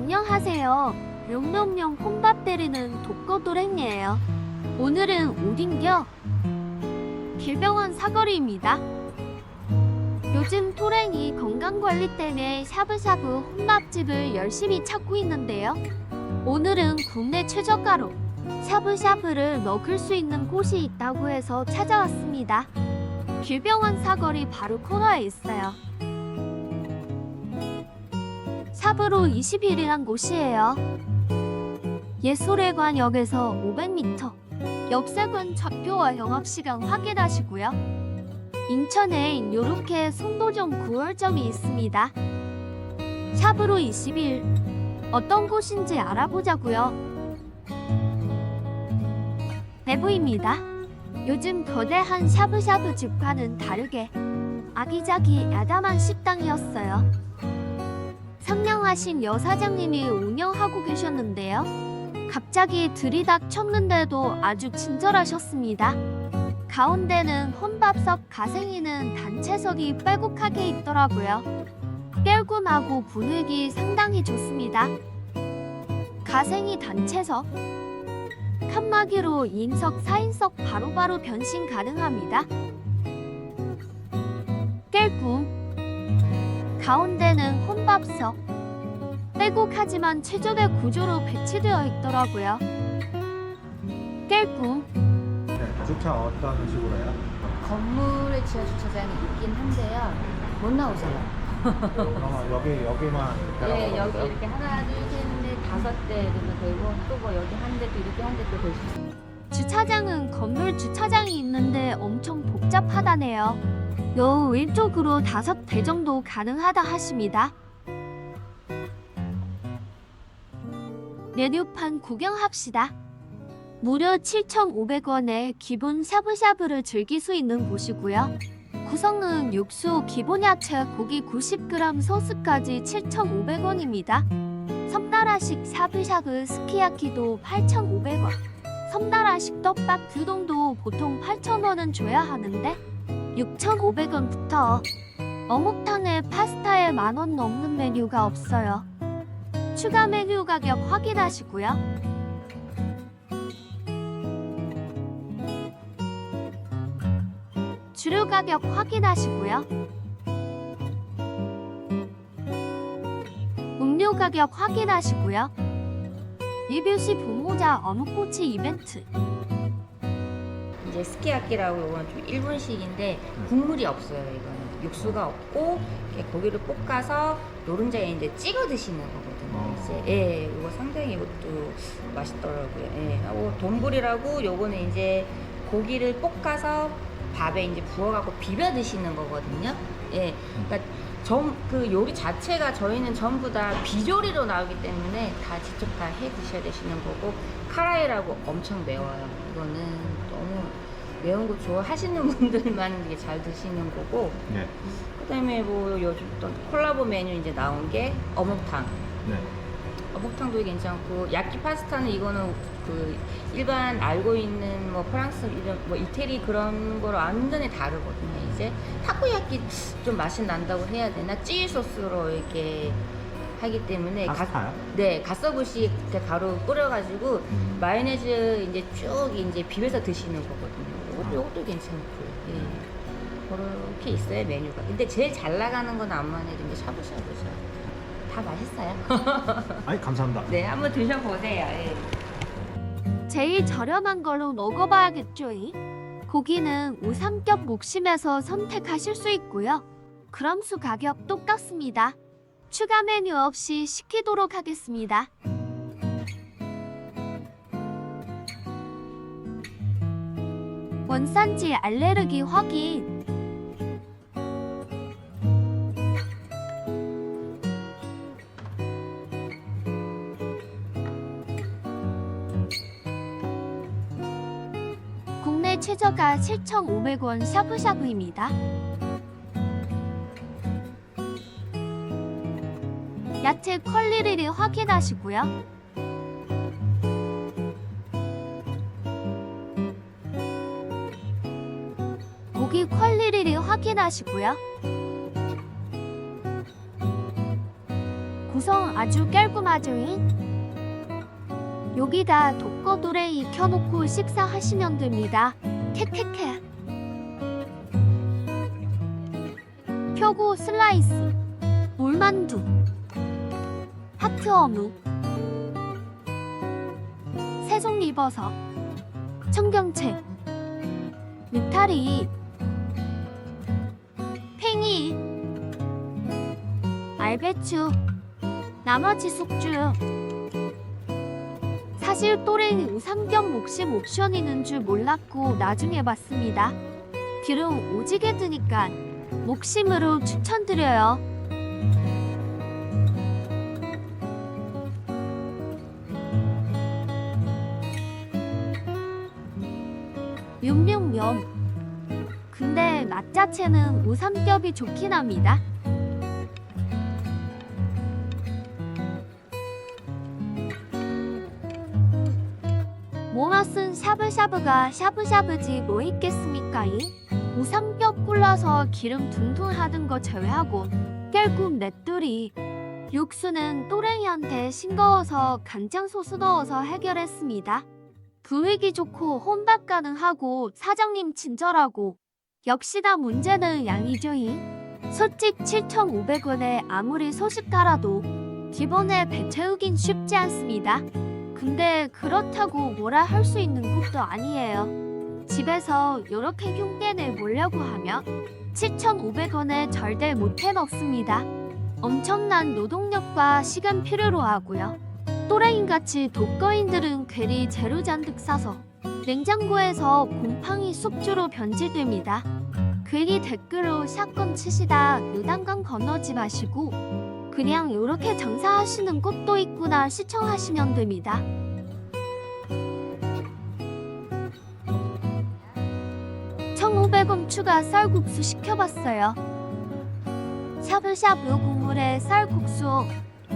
안녕하세요. 용용용 혼밥 때리는 독거도랭이에요. 오늘은 오딘겨 길병원 사거리입니다. 요즘 토랭이 건강관리 때문에 샤브샤브 혼밥집을 열심히 찾고 있는데요. 오늘은 국내 최저가로 샤브샤브를 먹을 수 있는 곳이 있다고 해서 찾아왔습니다. 길병원 사거리 바로 코너에 있어요. 샵으로 21이란 곳이에요. 예술회관역에서 500m. 역세권 좌표와 영업시간 확인하시고요. 인천에 요렇게 송도점 9월점이 있습니다. 샵으로 21. 어떤 곳인지 알아보자고요. 내부입니다. 요즘 거대한 샤브샤브 집과는 다르게 아기자기 야담한 식당이었어요. 상냥하신 여사장님이 운영하고 계셨는데요. 갑자기 들이닥쳤는데도 아주 친절하셨습니다. 가운데는 혼밥석 가생이는 단체석이 빼곡하게 있더라고요. 깔끔하고 분위기 상당히 좋습니다. 가생이 단체석 칸막이로 2인석, 4인석 바로바로 변신 가능합니다. 깔끔 가운데는 혼밥석. 빼곡하지만 최적의 구조로 배치되어 있더라고요. 깔끔. 네, 주차 어떤 식으로 해요? 건물의 지하 주차장이 있긴 한데요. 못 나오세요. 어, 여기 여기만 예, 배라고 여기 그러고요? 이렇게 하나, 둘, 셋, 넷, 다섯 대 정도 되고 또 뭐 여기 한 대, 또 이렇게 한대또될수 있어요. 주차장은 건물 주차장이 있는데 엄청 복잡하다네요. 요 왼쪽으로 다섯 대 정도 가능하다 하십니다. 메뉴판 구경합시다. 무려 7,500원에 기본 샤브샤브를 즐길 수 있는 곳이고요. 구성은 육수, 기본 야채, 고기 90g 소스까지 7,500원입니다. 섬나라식 샤브샤브 스키야키도 8,500원. 섬나라식 떡밥 규동도 보통 8,000원은 줘야 하는데 6,500원부터 어묵탕에 파스타에 만 원 넘는 메뉴가 없어요. 추가 메뉴 가격 확인하시고요. 주류 가격 확인하시고요. 음료 가격 확인하시고요. 리뷰시 부모자 어묵꼬치 이벤트 이제 스키야키라고 이건 좀 일본식인데 국물이 없어요. 이거는 육수가 없고 이렇게 고기를 볶아서 노른자에 이제 찍어 드시는 거거든요. 어. 이제 예, 이거 상당히 이것도 맛있더라고요. 예, 하고 돈불이라고 요거는 이제 고기를 볶아서 밥에 이제 부어갖고 비벼 드시는 거거든요. 예, 그러니까 전, 그 요리 자체가 저희는 전부 다 비조리로 나오기 때문에 다 직접 다 해 드셔야 되시는 거고 카라이라고 엄청 매워요. 이거는 너무 매운 거 좋아하시는 분들만 이게 잘 드시는 거고 네. 그다음에 뭐 요즘 또 콜라보 메뉴 이제 나온 게 어묵탕. 네. 어묵탕도 괜찮고 야끼 파스타는 이거는 그 일반 알고 있는 뭐 프랑스 이런 뭐 이태리 그런 거로 완전히 다르거든요. 이제 타코야끼 좀 맛이 난다고 해야 되나 찌 소스로 이렇게 하기 때문에 가- 파스타요? 네 가서부시 이렇게 가루 뿌려가지고 음. 마요네즈 이제 쭉 이제 비벼서 드시는 거거든요. 이것도, 괜찮고 예. 그렇게 있어요 메뉴가. 근데 제일 잘 나가는 건 아무래도 이제 샤브샤브죠. 다 맛있어요. 아니 감사합니다. 네, 한번 드셔보세요. 예. 제일 저렴한 걸로 먹어봐야겠죠. 이? 고기는 우삼겹 목심에서 선택하실 수 있고요. 그람수 가격 똑같습니다. 추가 메뉴 없이 시키도록 하겠습니다. 원산지 알레르기 확인. 최저가 7,500원 샤브샤브입니다. 야채 퀄리티를 확인하시고요. 고기 퀄리티를 확인하시고요. 구성 아주 깔끔하죠잉? 여기다 독거도레이 켜놓고 식사하시면 됩니다. 캐캐캐. 표고 슬라이스, 물만두, 하트 어묵, 새송 리버섯, 청경채, 느타리, 팽이, 알배추, 나머지 숙주. 사실 또래는 우상겹 목심 옵션이는 줄 몰랐고 나중에 봤습니다. 기름 오지게 드니까 목심으로 추천드려요. 육육면. 근데 맛 자체는 우삼겹이 좋긴 합니다. 모마쓴 샤브샤브가 샤브샤브지 뭐 있겠습니까? 이? 우삼겹 골라서 기름 둥둥 하는 거 제외하고 결국 넷둘이 육수는 또랭이한테 싱거워서 간장 소스 넣어서 해결했습니다. 분위기 좋고 혼밥 가능하고 사장님 친절하고 역시나 문제는 양이죠이. 솔직 7,500원에 아무리 소식 달아도 기본에 배 채우긴 쉽지 않습니다. 근데 그렇다고 뭐라 할 수 있는 것도 아니에요. 집에서 이렇게 흉내내 보려고 하면 7,500원에 절대 못해 먹습니다. 엄청난 노동력과 시간 필요로 하고요. 또라이같이 독거인들은 괜히 재료 잔뜩 싸서 냉장고에서 곰팡이 숙주로 변질됩니다. 괜히 댓글로 샷건 치시다 요단강 건너지 마시고 그냥 이렇게 장사하시는 곳도 있구나 시청하시면 됩니다. (1,500원) 추가 쌀국수 시켜봤어요. 샤브샤브 국물에 쌀국수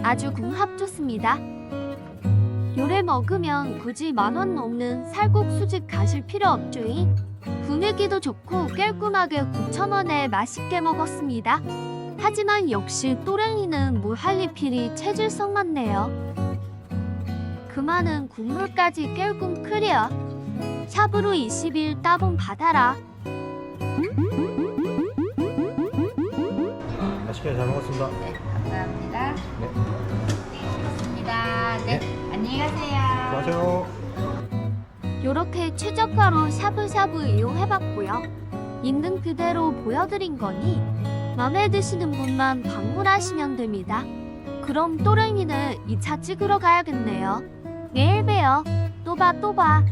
아주 궁합 좋습니다. 요래 먹으면 굳이 만원 넘는 살국수집 가실 필요 없죠잉. 분위기도 좋고 깔끔하게 9,000원에 맛있게 먹었습니다. 하지만 역시 또랭이는 무할리필이 체질성 많네요. 그만은 국물까지 깔끔 클리어. 샵으로 20일 따봉 받아라. 맛있게 잘 먹었습니다. 네, 감사합니다. 네. 고맙습니다. 네, 안녕히 가세요. 수고하세요. 요렇게 최저가로 샤브샤브 이용해봤고요. 있는 그대로 보여드린 거니 마음에 드시는 분만 방문하시면 됩니다. 그럼 또랭이는 2차 찍으러 가야겠네요. 내일 봬요. 또 봐, 또 봐.